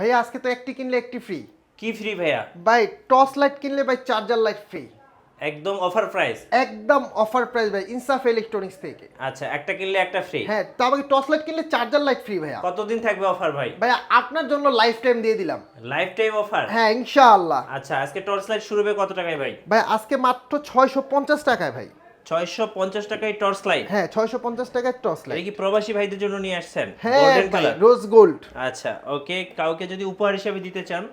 ভাইয়া আজকে তো একটি কিনলে একটি ফ্রি কি ফ্রি ভাইয়া? ভাই টর্চ লাইট কিনলে ভাই চার্জার লাইট ফ্রি একদম অফার প্রাইস একদম অফার প্রাইস ভাই ইনসাফ ইলেকট্রনিক্স থেকে। আচ্ছা একটা কিনলে একটা ফ্রি হ্যাঁ তারপরে টর্চ লাইট কিনলে চার্জার লাইট ফ্রি ভাইয়া। কতদিন থাকবে অফার ভাই? ভাইয়া আপনার জন্য লাইফ টাইম দিয়ে দিলাম। লাইফ টাইম অফার হ্যাঁ ইনশাআল্লাহ। আচ্ছা আজকে টর্চ লাইট শুরু হবে কত টাকায় ভাই? ভাই আজকে মাত্র ছয়শো পঞ্চাশ টাকায় ভাই। ছয়শো পঞ্চাশ টাকায় টর্চ লাইট। হ্যাঁ ছয়শো পঞ্চাশ টাকায় টর্চ লাইট। কি প্রবাসী ভাইদের জন্য নিয়ে আসছেন? হ্যাঁ গোল্ডেন কালার রোজ গোল্ড আচ্ছা ওকে কাউকে যদি উপহার হিসেবে দিতে চান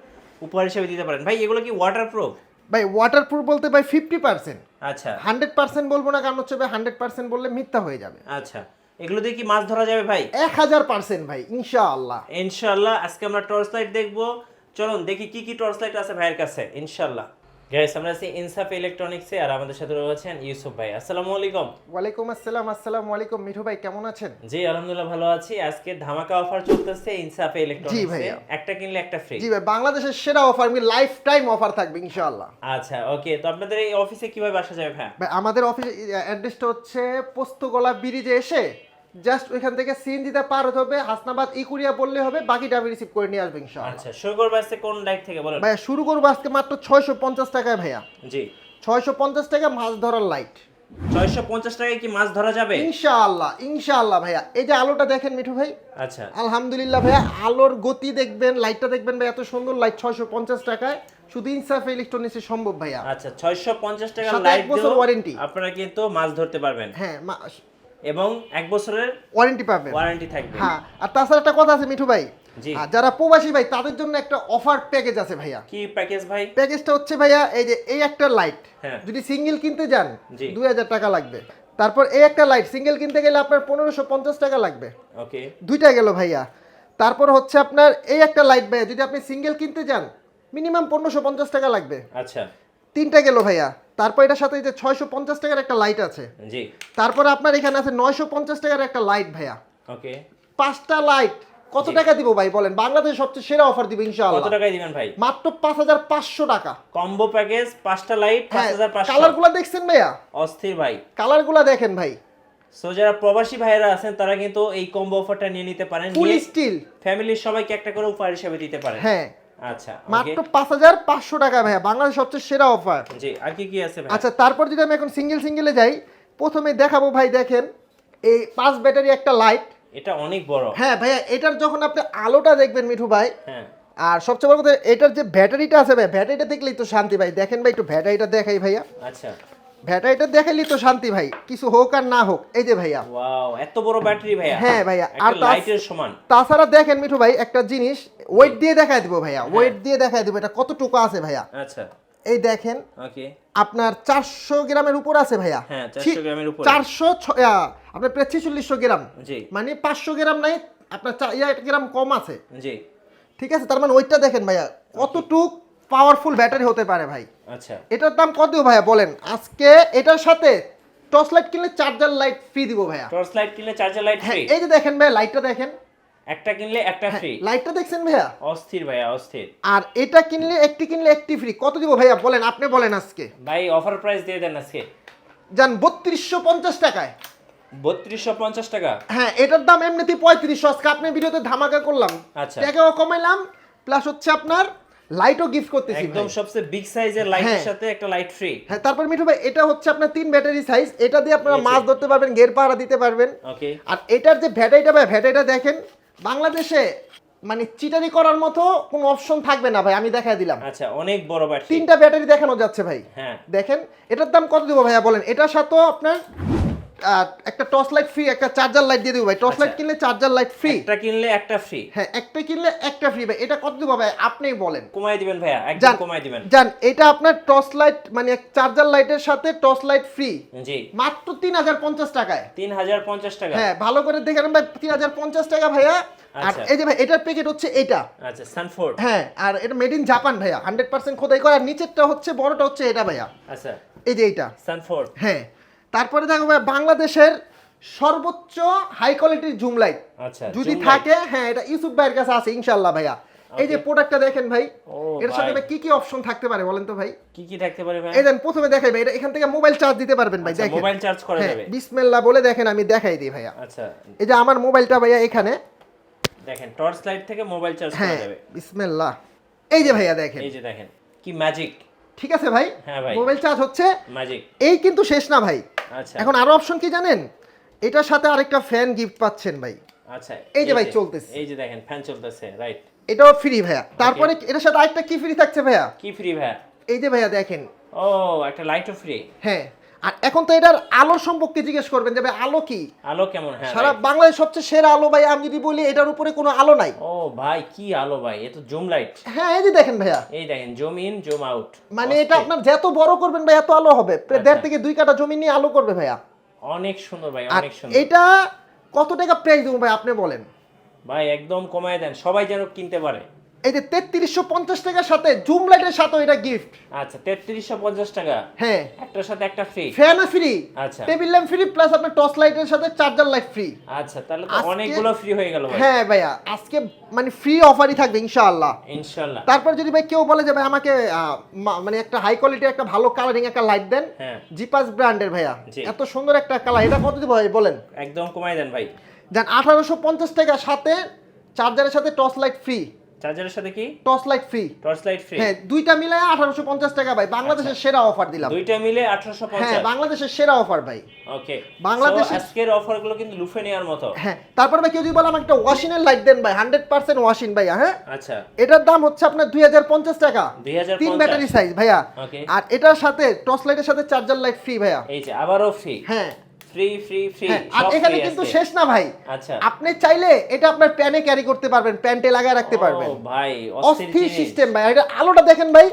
উপহার হিসেবে দিতে পারেন। ভাই এগুলো কি ওয়াটারপ্রুফ ভাই ওয়াটারপ্রুফ বলতে ভাই ফিফটি পার্সেন্ট আচ্ছা। হান্ড্রেড পার্সেন্ট বলব না কারণ হচ্ছে ভাই হান্ড্রেড পার্সেন্ট বললে মিথ্যা হয়ে যাবে। আচ্ছা এগুলো দিয়ে কি মাছ ধরা যাবে ভাই? এক হাজার পার্সেন্ট ভাই ইনশাআল্লাহ। ইনশাআল্লাহ আজকে আমরা টর্চ লাইট দেখব। চলুন দেখি কি কি টর্চ লাইট আছে ভাইয়ের কাছে ইনশাআল্লাহ। গাইস আমরা আছি ইনসাফ ইলেকট্রনিক্সে আর আমাদের সাথে রয়েছেন ইউসুফ ভাই। আসসালামু আলাইকুম। ওয়ালাইকুম আসসালাম আসসালামু আলাইকুম। মিঠু ভাই কেমন আছেন? জি আলহামদুলিল্লাহ ভালো আছি। আজকে ধামাকা অফার চলতেছে ইনসাফে ইলেকট্রনিক্সে। একটা কিনলে একটা ফ্রি জি ভাই বাংলাদেশের সেরা অফার আমি লাইফ টাইম অফার থাকবে ইনশাআল্লাহ। আচ্ছা ওকে তো আপনাদের এই অফিসে কীভাবে আসা যাবে ভাই আমাদের অফিস অ্যাড্রেসটা হচ্ছে পোস্তগোলা ব্রিজে এসে জাস্ট ওইখান থেকে সিএনজিতে পার হতে হবে হাসনাবাদ ইকুরিয়া বললে হবে বাকিটা আমি রিসিভ করে নিয়ে আসব ইনশাআল্লাহ। আচ্ছা শুরু করব আজকে কোন ডাইক থেকে বলেন? ভাইয়া শুরু করব আজকে মাত্র ছয়শো পঞ্চাশ টাকায় ভাইয়া। জি। ছয়শো পঞ্চাশ টাকা মাছ ধরার লাইট ছয়শো পঞ্চাশ টাকায় কি মাছ ধরা যাবে? ইনশাআল্লাহ ইনশাআল্লাহ ভাইয়া। এই যে আলোটা দেখেন মিঠু ভাই? আচ্ছা। আলহামদুলিল্লাহ ভাইয়া আলোর গতি দেখবেন লাইটটা দেখবেন ভাই এত সুন্দর লাইট ছয়শো পঞ্চাশ টাকায়। শুধু ইনসাফ ইলেকট্রনিক্সে সম্ভব ভাইয়া। আচ্ছা ছয়শো পঞ্চাশ টাকা লাইট বছর warranty। আপনারা কিন্তু মাছ ধরতে পারবেন। হ্যাঁ এবং এক বছরের ওয়ারেন্টি পাবেন। ওয়ারেন্টি থাকবে। হ্যাঁ আর তাছাড়া একটা কথা আছে মিঠু ভাই। জি। যারা প্রবাসী ভাই তাদের জন্য একটা অফার প্যাকেজ আছে ভাইয়া। কি প্যাকেজ ভাই? প্যাকেজটা হচ্ছে ভাইয়া এই যে এই একটা লাইট হ্যাঁ। যদি সিঙ্গেল কিনতে যান। দুই হাজার টাকা লাগবে। তারপর এই একটা লাইট সিঙ্গেল কিনতে গেলে আপনার পনেরোশো পঞ্চাশ টাকা লাগবে। ওকে। দুইটা গেল ভাইয়া। তারপর হচ্ছে আপনার এই একটা লাইট ভাইয়া যদি আপনি সিঙ্গেল কিনতে যান মিনিমাম পনেরোশো পঞ্চাশ টাকা লাগবে। আচ্ছা। তিনটা গেল ভাইয়া। তারপর এটার সাথে যে ছয়শো পঞ্চাশ টাকার একটা লাইট আছে। জি। তারপরে আপনার এখানে আছে নয়শো পঞ্চাশ টাকার একটা লাইট ভাইয়া। ওকে। পাঁচটা লাইট কত টাকা দিব ভাই বলেন? বাংলাদেশের সবচেয়ে সেরা অফার দিব ইনশাআল্লাহ। কত টাকায় দিবেন ভাই? মাত্র পাঁচ হাজার পাঁচশো টাকা। কম্বো প্যাকেজ পাঁচটা লাইট পাঁচ হ্যাঁ হাজার পাঁচশো। কালারগুলো দেখছেন ভাইয়া? অস্থির ভাই। কালারগুলো দেখেন ভাই। সো যারা প্রবাসী ভাইয়েরা আছেন তারা কিন্তু এই কম্বো অফারটা নিয়ে নিতে পারেন। ফুল স্টিল ফ্যামিলির সবাইকে একটা করে উপহার হিসেবে দিতে পারেন। হ্যাঁ। আচ্ছা মাত্র পাঁচ হাজার পাঁচশো টাকা ভাইয়া বাংলাদেশ সবচেয়ে সেরা অফার জি আর কি কি আছে ভাই আচ্ছা তারপর যদি আমি এখন সিঙ্গেল সিঙ্গেলে যাই প্রথমে দেখাবো ভাই দেখেন এই পাঁচ ব্যাটারি একটা লাইট এটা অনেক বড়। হ্যাঁ ভাইয়া এটার যখন আপনি আলোটা দেখবেন মিঠু ভাই হ্যাঁ। আর সবচেয়ে বড় কথা এটার যে ব্যাটারিটা আছে ভাই ব্যাটারিটা দেখলেই তো শান্তি ভাই। দেখেন ভাই একটু ব্যাটারিটা দেখাই ভাইয়া। আচ্ছা। ব্যাটারিটা দেখাইলেই তো শান্তি ভাই। কিছু হোক আর না হোক এই যে ভাইয়া। ওয়াও এত বড় ব্যাটারি ভাইয়া। হ্যাঁ ভাইয়া, আর লাইটের সমান। তাছাড়া দেখেন মিঠু ভাই একটা জিনিস ওয়েট দিয়ে দেখাই দিব ভাইয়া ওয়েট দিয়ে দেখাই দিব এটা কতটুকু আছে ভাইয়া? আচ্ছা। এই দেখেন ওকে। আপনার চারশো গ্রামের উপর আছে ভাইয়া। হ্যাঁ, 400 চারশো আপনার প্রায় ছেচল্লিশশো গ্রাম। মানে পাঁচশো গ্রাম নাই আপনার গ্রাম কম আছে। ঠিক আছে তার মানে ওইটা দেখেন ভাইয়া কতটুক পাওয়ারফুল ব্যাটারি হতে পারে ভাই। আচ্ছা। এটার দাম কত দিব ভাইয়া বলেন? আজকে এটার সাথে টর্চ লাইট কিনলে চার্জার লাইট ফ্রি দিব ভাইয়া। টর্চ লাইট কিনলে চার্জার লাইট হ্যাঁ ফ্রি এই যে দেখেন ভাইয়া লাইটটা দেখেন। একটা কিনলে একটা ফ্রি লাইটটা দেখছেন ভাইয়া? অস্থির ভাইয়া অস্থির। আর এটা কিনলে একটি কিনলে একটি ফ্রি কত দিব ভাইয়া বলেন আপনি বলেন আজকে। ভাই অফার প্রাইস দিয়ে দেন আজকে। যান বত্রিশশো পঞ্চাশ টাকায়। বত্রিশশো পঞ্চাশ টাকা? হ্যাঁ এটার দাম এমনিতে পঁয়ত্রিশশো। আজকে আপনি ভিডিওতে ধামাকা করলাম। আচ্ছা। টাকাও কমাইলাম প্লাস হচ্ছে আপনার লাইটও গিফট করতেছি একদম সবচেয়ে বিগ সাইজের লাইটের। সাথে একটা লাইট ফ্রি হ্যাঁ তারপর মিঠু ভাই এটা হচ্ছে আপনার তিন ব্যাটারি সাইজ এটা দিয়ে আপনারা মাছ ধরতে পারবেন গের পাহারা দিতে পারবেন। ওকে আর এটার যে ভ্যাটাইটা ভাই ভ্যাটাইটা দেখেন বাংলাদেশে মানে চিটারি করার মতো কোনো অপশন থাকবে না ভাই আমি দেখাই দিলাম। আচ্ছা অনেক বড় ব্যাটারি তিনটা ব্যাটারি দেখানো যাচ্ছে ভাই। হ্যাঁ। দেখেন এটার দাম কত দিব ভাইয়া বলেন? এটার সাথেও আপনার একটা টর্চ লাইট ফ্রি একটা চার্জার লাইট দিয়ে দিব ভাই। টর্চ লাইট আচ্ছা। কিনলে চার্জার লাইট ফ্রি একটা কিনলে একটা ফ্রি হ্যাঁ একটা কিনলে একটা ফ্রি ভাই। এটা কত দিব ভাই? আপনিই বলেন। কমাই দিবেন ভাইয়া একদম কমাই দিবেন। যান এটা আপনার টর্চ লাইট মানে চার্জার লাইটের সাথে টর্চ লাইট ফ্রি জি। মাত্র তিন হাজার পঞ্চাশ টাকায়। তিন হাজার পঞ্চাশ টাকা। হ্যাঁ ভালো করে দেখে ভাই তিন হাজার পঞ্চাশ টাকা ভাইয়া। আর আচ্ছা। এই যে ভাই এটার প্যাকেট হচ্ছে এটা। আচ্ছা সানফোর্ড হ্যাঁ আর এটা মেড ইন জাপান ভাইয়া। হান্ড্রেড পার্সেন্ট খোদাই করা। আর নিচেরটা হচ্ছে বড়টা হচ্ছে এটা ভাইয়া। আচ্ছা। এই যে এইটা। সানফোর্ড হ্যাঁ তারপরে দেখো ভাই বাংলাদেশের সর্বোচ্চ হাই কোয়ালিটির জুম লাইট আচ্ছা যদি থাকে হ্যাঁ এটা ইউসুফ ভাইয়ের কাছে আছে ইনশাল্লাহ ভাইয়া। এই যে প্রোডাক্টটা দেখেন ভাই এর সাথে কি কি অপশন থাকতে পারে বলেন তো ভাই? কি কি থাকতে পারে ভাই? এই দেন প্রথমে দেখাই ভাই এটা এখান থেকে মোবাইল চার্জ দিতে পারবেন ভাই দেখেন। মোবাইল চার্জ করা হ্যাঁ যাবে। বিসমিল্লাহ বলে দেখেন আমি দেখাই দিই ভাইয়া। আচ্ছা। এই যে আমার মোবাইলটা ভাইয়া এখানে। দেখেন টর্চ লাইট থেকে মোবাইল চার্জ করা হ্যাঁ যাবে। বিসমিল্লাহ। এই যে ভাইয়া দেখেন। এই যে দেখেন কি ম্যাজিক ঠিক আছে ভাই? হ্যাঁ ভাই। মোবাইল চার্জ হচ্ছে ম্যাজিক এই কিন্তু শেষ না ভাই। আচ্ছা এখন আরও অপশন কি জানেন? এটার সাথে আরেকটা ফ্যান গিফট পাচ্ছেন ভাই। আচ্ছা এই যে ভাই চলতেছে। এই যে দেখেন ফ্যান চলতেছে রাইট এটাও ফ্রি ভাইয়া। তারপরে এটার সাথে আরেকটা কি ফ্রি থাকছে ভাইয়া? কি ফ্রি ভাইয়া? এই যে ভাইয়া দেখেন। ও একটা লাইটও ফ্রি হ্যাঁ। আর এখন তো এটার আলো সম্পর্কে জিজ্ঞেস করবেন যে ভাই আলো কি? আলো কেমন? হ্যাঁ সারা. বাংলাদেশ সবচেয়ে সেরা আলো ভাই আমি যদি বলি এটার উপরে কোনো আলো নাই। ও ভাই কি আলো ভাই এ তো জুম লাইট। হ্যাঁ এই যে দেখেন ভাইয়া। এই দেখেন জুম ইন জুম আউট। মানে এটা আপনার যত বড় করবেন ভাই এত আলো হবে। প্রায় দেড় থেকে দুই কাটা জমি নিয়ে আলো করবে ভাইয়া। অনেক সুন্দর ভাই অনেক সুন্দর। এটা কত টাকা প্রাইস দেবো ভাই আপনি বলেন। ভাই একদম কমায় দেন। সবাই যেন কিনতে পারে। এই যে তেত্রিশশো পঞ্চাশ টাকার সাথে জুম লাইটের সাথে এটা গিফট আচ্ছা তেত্রিশশো পঞ্চাশ টাকা। হ্যাঁ। একটার সাথে একটা ফ্রি ফ্যান ফ্রি আচ্ছা। টেবিল ল্যাম্প ফ্রি প্লাস আপনার টর্চ লাইটের সাথে চার্জার লাইট ফ্রি আচ্ছা তাহলে তো অনেকগুলো ফ্রি হয়ে গেল হ্যাঁ ভাইয়া আজকে মানে ফ্রি অফারই থাকবে ইনশাআল্লাহ। ইনশাল্লাহ তারপর যদি ভাই কেউ বলে যে ভাই আমাকে মানে একটা হাই কোয়ালিটির একটা ভালো কালারিং একটা লাইট দেন জিপাস ব্র্যান্ডের ভাইয়া। এত সুন্দর একটা কালার এটা কত দিব ভাই বলেন? একদম কমায় দেন ভাই। দেন আঠারোশো পঞ্চাশ টাকা সাথে চার্জারের সাথে টর্চ লাইট ফ্রি চার্জারের সাথে কি? Torch light free torch light free হ্যাঁ দুইটা মিলে আঠারোশো পঞ্চাশ টাকা ভাই। বাংলাদেশের সেরা অফার দিলাম। দুইটা মিলে আঠারোশো হ্যাঁ বাংলাদেশের সেরা অফার ভাই। ওকে। বাংলাদেশ আজকের অফারগুলো কিন্তু লুফে নেওয়ার মতো। হ্যাঁ তারপর ভাই কেউ যদি বলে আমাকে একটা ওয়াশিং এর লাইট দেন ভাই হান্ড্রেড পার্সেন্ট ওয়াশিং ভাইয়া হ্যাঁ? আচ্ছা। এটার দাম হচ্ছে আপনার দুই হাজার পঞ্চাশ টাকা। 2050 তিন ব্যাটারি সাইজ ভাইয়া। ওকে। আর এটার সাথে টর্চ লাইটের সাথে চার্জার লাইট ফ্রি ভাইয়া। এই যে আবারও ফ্রি হ্যাঁ। ফ্রি ফ্রি ফ্রি আর এখানে কিন্তু শেষ না ভাই। আচ্ছা। আপনি চাইলে এটা আপনার প্যানে ক্যারি করতে পারবেন প্যান্টে লাগায় রাখতে পারবেন। ও ভাই অস্থির সিস্টেম ভাই। এটা আলোটা দেখেন ভাই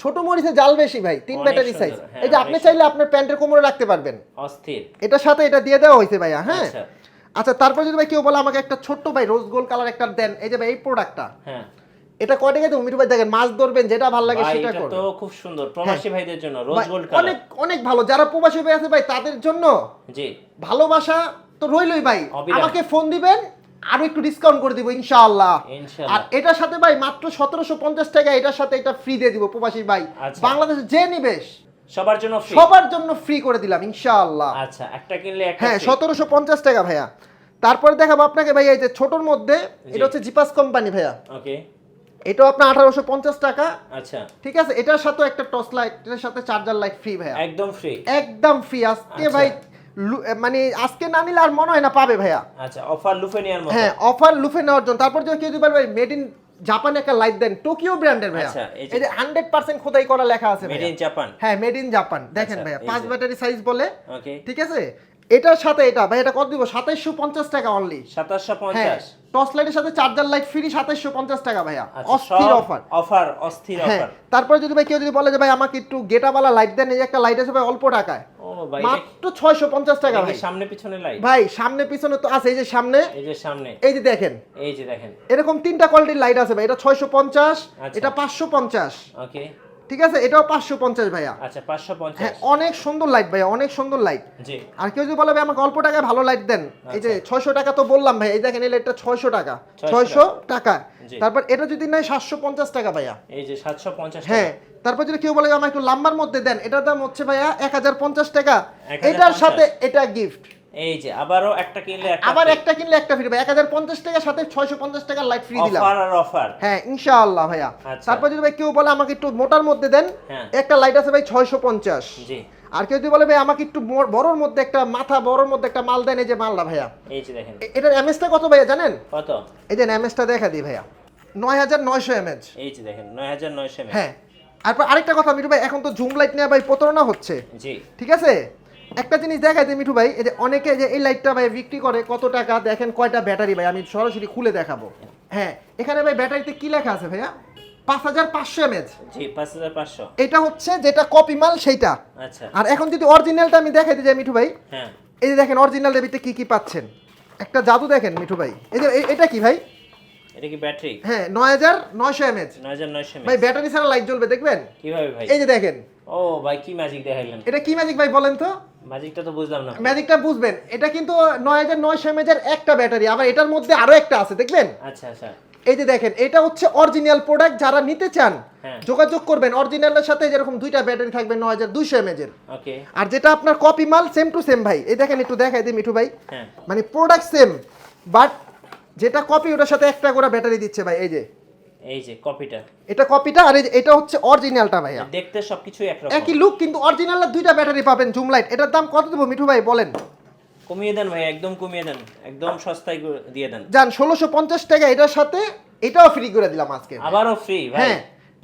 ছোট মরিচে জাল বেশি ভাই তিন ব্যাটারি সাইজ যে আপনি চাইলে আপনার প্যান্টের কোমরে রাখতে পারবেন। অস্থির। এটার সাথে এটা দিয়ে দেওয়া হয়েছে ভাইয়া হ্যাঁ। আচ্ছা। আচ্ছা তারপর যদি ভাই কেউ বলে আমাকে একটা ছোট্ট ভাই রোজ গোল্ড কালার একটা দেন এই যে ভাই এই প্রোডাক্টটা হ্যাঁ। এটা কয় টাকা দেবো মিঠু ভাই দেখেন মাছ ধরবেন যেটা ভালো লাগে সেটা এটা করবেন। তো খুব সুন্দর প্রবাসী ভাইদের জন্য রোজ গোল্ড অনেক অনেক ভালো। যারা প্রবাসী ভাই আছে ভাই তাদের জন্য জি। ভালোবাসা তো রইলই ভাই। আমাকে ফোন দিবেন আরও একটু ডিসকাউন্ট করে দিব ইনশাআল্লাহ। আর এটার সাথে ভাই মাত্র সতেরোশো পঞ্চাশ টাকা এটার সাথে এটা ফ্রি দিয়ে দিব প্রবাসী ভাই। আচ্ছা। বাংলাদেশে যে নিবেশ সবার জন্য ফ্রি সবার জন্য ফ্রি করে দিলাম ইনশাআল্লাহ। আচ্ছা একটা কিনলে একটা হ্যাঁ। সতেরোশো পঞ্চাশ টাকা ভাইয়া। তারপরে দেখাবো আপনাকে ভাইয়া এই যে ছোটর মধ্যে এটা হচ্ছে জিপাস কোম্পানি ভাইয়া। ওকে এটাও আপনার আঠারোশো পঞ্চাশ টাকা। আচ্ছা। ঠিক আছে? এটার সাথে একটা টর্চ লাইট এটার সাথে চার্জার লাইট ফ্রি ভাইয়া। একদম ফ্রি একদম ফ্রি আজকে আচ্ছা। ভাই মানে আজকে না নিলে আর মনে হয় না পাবে ভাইয়া। আচ্ছা অফার লুফে নেওয়ার মতো। হ্যাঁ অফার লুফে নেওয়ার জন্য। তারপর যদি কেউ যদি বলবে মেড ইন জাপানে একটা লাইট দেন টোকিও ব্র্যান্ডের ভাইয়া। আচ্ছা, এই যে- হান্ড্রেড পার্সেন্ট খোদাই করা লেখা আছে মেড ইন জাপান হ্যাঁ মেড ইন জাপান দেখেন আচ্ছা, ভাইয়া পাঁচ। ব্যাটারি সাইজ বলে। ওকে ঠিক আছে? এটার সাথে এটা ভাই এটা কত দিব? সাতাইশশো পঞ্চাশ টাকা অনলি সাতাশশো হ্যাঁ পঞ্চাশ। টর্চ লাইটের সাথে চার্জার লাইট ফ্রি সাতাইশশো পঞ্চাশ টাকা ভাইয়া। আচ্ছা অস্থির অফার অফার অস্থির হ্যাঁ অফার তারপরে যদি ভাই কেউ যদি বলে যে ভাই আমাকে একটু গেটাওয়ালা লাইট দেন এই একটা লাইট আছে ভাই অল্প টাকায়। ও ভাই মাত্র ছয়শো পঞ্চাশ টাকা ভাই। সামনে পিছনে লাইট ভাই সামনে পিছনে তো আছে এই যে সামনে। এই যে সামনে। এই যে দেখেন। এই যে দেখেন। এরকম তিনটা কোয়ালিটির লাইট আছে ভাই। এটা ছয়শো পঞ্চাশ আচ্ছা। এটা পাঁচশো পঞ্চাশ। ওকে ঠিক আছে? এটাও পাঁচশো পঞ্চাশ ভাইয়া। আচ্ছা পাঁচশো হ্যাঁ অনেক সুন্দর লাইট ভাইয়া অনেক সুন্দর লাইট আর কেউ যদি বলে ভাই আমাকে অল্প টাকায় ভালো লাইট দেন। এই যে ছয়শো টাকা তো বললাম ভাই এই দেখেন এই লাইটটা ছয়শো টাকা। ছয়শো টাকা। তারপর এটা যদি নেয় সাতশো পঞ্চাশ টাকা ভাইয়া। এই যে সাতশো পঞ্চাশ হ্যাঁ তারপর যদি কেউ বলে আমার একটু লাম্বার মধ্যে দেন এটার দাম হচ্ছে ভাইয়া এক হাজার পঞ্চাশ টাকা। এটার সাথে এটা গিফট এই যে আবারও একটা কিনলে একটা আবার একটা কিনলে একটা ফ্রি ভাই এক হাজার পঞ্চাশ টাকার সাথে ছয়শো পঞ্চাশ টাকার লাইট ফ্রি দিলাম। অফার আর অফার হ্যাঁ ইনশাআল্লাহ ভাইয়া। আচ্ছা। তারপর যদি ভাই কেউ বলে আমাকে একটু মোটার মধ্যে দেন হ্যাঁ। একটা লাইট আছে ভাই ছয়শো পঞ্চাশ। জি। আর কেউ যদি বলে ভাই আমাকে একটু বড়- বড়র মধ্যে একটা মাথা বড়র মধ্যে একটা মাল দেন এই যে মালটা ভাইয়া। এই যে দেখেন। এটার এমএসটা কত ভাইয়া জানেন? কত? এই যে এমএসটা দেখা দিই ভাইয়া। নয় হাজার নয়শো এমএচ এই যে দেখেন নয় হাজার নয়শো হ্যাঁ। তারপর আরেকটা কথা মিঠু ভাই এখন তো জুম লাইট নিয়ে ভাই প্রতারণা হচ্ছে। জি। ঠিক আছে? একটা জিনিস দেখাই যে মিঠু ভাই এই যে অনেকে যে এই লাইটটা ভাই বিক্রি করে কত টাকা? দেখেন কয়টা ব্যাটারি ভাই আমি সরাসরি খুলে দেখাবো। হ্যাঁ এখানে ভাই ব্যাটারিতে কি লেখা আছে ভাইয়া? পাঁচ হাজার পাঁচশো এমএচ জি পাঁচ হাজার পাঁচশো। এটা হচ্ছে যেটা কপি মাল সেইটা। আচ্ছা। আর এখন যদি অরিজিনালটা আমি দেখাই দিই মিঠু ভাই হ্যাঁ। এই যে দেখেন অরিজিনাল ডেবিটে কি কি পাচ্ছেন? একটা জাদু দেখেন মিঠু ভাই। এই যে এটা কি ভাই? এটা কি ব্যাটারি হ্যাঁ নয় হাজার নয়শো এমএচ নয় হাজার নয়শো ভাই ব্যাটারি ছাড়া লাইট জ্বলবে দেখবেন? কীভাবে ভাই? এই যে দেখেন ও ভাই কি ম্যাজিক দেখাইলেন? এটা কি ম্যাজিক ভাই বলেন তো? ম্যাজিকটা তো বুঝলাম না। ম্যাজিকটা বুঝবেন। এটা কিন্তু নয় হাজার নয়শো এমএচের একটা ব্যাটারি আবার এটার মধ্যে আরও একটা আছে দেখবেন আচ্ছা আচ্ছা। এই যে দেখেন এটা হচ্ছে অরিজিনাল প্রোডাক্ট যারা নিতে চান হ্যাঁ। যোগাযোগ করবেন। অরিজিনালের সাথে যেরকম দুইটা ব্যাটারি থাকবে নয় হাজার দুইশো এমএচের ওকে আর যেটা আপনার কপি মাল সেম টু সেম ভাই। এই দেখেন একটু দেখাই দিই মিঠু ভাই। হ্যাঁ। মানে প্রোডাক্ট সেম বাট যেটা কপি ওটার সাথে একটা করে ব্যাটারি দিচ্ছে ভাই এই যে। এই যে কপিটা। এটা কপিটা আর এটা হচ্ছে অরিজিনালটা ভাইয়া। দেখতে সবকিছু একরকম। একই লুক কিন্তু অরিজিনাল দুইটা ব্যাটারি পাবেন জুম লাইট এটার দাম কত দেবো মিঠু ভাই বলেন। কমিয়ে দেন ভাই একদম কমিয়ে দেন। একদম সস্তায় দিয়ে দেন। যান ষোলোশো পঞ্চাশ টাকা এটার সাথে এটাও ফ্রি করে দিলাম আজকে। আবারও ফ্রি হ্যাঁ।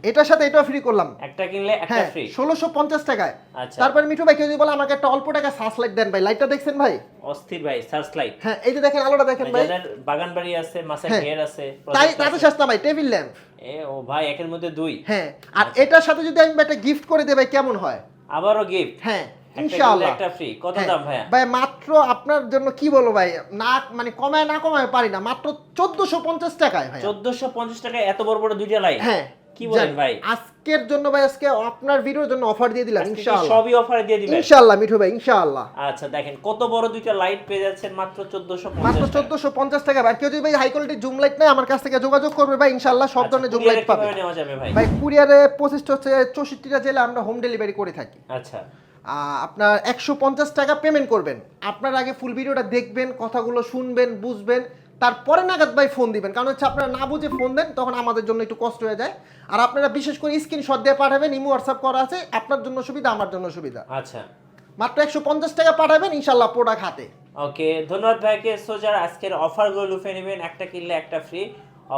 এটার সাথে এটাও ফ্রি করলাম। একটা কিনলে একটা হ্যাঁ ফ্রি ষোলোশো পঞ্চাশ টাকায়। আচ্ছা। তারপর মিঠু ভাই কেউ যদি বলে আমাকে একটা অল্প টাকা সার্চ লাইট দেন ভাই। লাইটটা দেখছেন ভাই? অস্থির ভাই সার্চ লাইট। হ্যাঁ এই যে দেখেন আলোটা দেখেন ভাই। যাদের বাগান বাড়ি আছে মাছের হ্যাঁ। ঘের আছে তাই তাতে সস্তা ভাই টেবিল ল্যাম্প এ ও ভাই একের মধ্যে দুই। হ্যাঁ আর এটার সাথে যদি আমি একটা গিফট করে দেই ভাই কেমন হয়? আবারও গিফট হ্যাঁ ইনশাআল্লাহ। একটা free। কত হ্যাঁ। দাম ভাইয়া? ভাই মাত্র আপনার জন্য কি বলব ভাই না মানে কমায় না কমায় পারি না মাত্র চোদ্দশো পঞ্চাশ টাকায় ভাই চোদ্দশো পঞ্চাশ টাকায় এত বড় বড় দুইটা লাইট হ্যাঁ। কি বলেন ভাই? আজকের জন্য ভাই আজকে আপনার ভিডিওর জন্য অফার দিয়ে দিলাম ইনশাআল্লাহ। সবই অফারে দিয়ে দিবেন? ইনশাআল্লাহ মিঠু ভাই ইনশাআল্লাহ। আচ্ছা দেখেন কত বড় দুইটা লাইট পেয়ে যাচ্ছেন মাত্র চোদ্দশো মাত্র চোদ্দশো পঞ্চাশ টাকা ভাই। কেউ যদি ভাই হাই কোয়ালিটি জুম লাইট নেয় আমার কাছ থেকে যোগাযোগ করবে ভাই ইনশাআল্লাহ আচ্ছা, সব ধরনের জুম লাইট পাবে। ভাই? কুরিয়ারে পঁচিশটা হচ্ছে চৌষট্টিটা জেলা আমরা হোম ডেলিভারি করে থাকি। আচ্ছা। আপনার একশো পঞ্চাশ টাকা পেমেন্ট করবেন। আপনার আগে ফুল ভিডিওটা দেখবেন কথাগুলো শুনবেন বুঝবেন। তারপরে নাগাদ ভাই ফোন দিবেন। কারণ হচ্ছে আপনারা না বুঝে ফোন দেন তখন আমাদের জন্য একটু কষ্ট হয়ে যায়। আর আপনারা বিশেষ করে স্ক্রিনশট দিয়ে পাঠাবেন ইমো হোয়াটসঅ্যাপ করা আছে আপনার জন্য সুবিধা আমার জন্য সুবিধা। আচ্ছা। মাত্র একশো পঞ্চাশ টাকা পাঠাবেন ইনশাল্লাহ প্রোডাক্ট হাতে। ওকে ধন্যবাদ ভাইকে। সো যারা আজকের অফারগুলো লুফে নেবেন একটা কিনলে একটা ফ্রি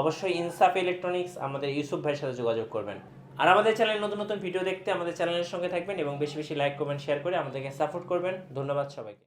অবশ্যই ইনসাফ ইলেকট্রনিক্স আমাদের ইউসুফ ভাইয়ের সাথে যোগাযোগ করবেন। আর আমাদের চ্যানেলে নতুন নতুন ভিডিও দেখতে আমাদের চ্যানেলের সঙ্গে থাকবেন এবং বেশি বেশি লাইক কমেন্ট শেয়ার করে আমাদেরকে সাপোর্ট করবেন। ধন্যবাদ সবাইকে।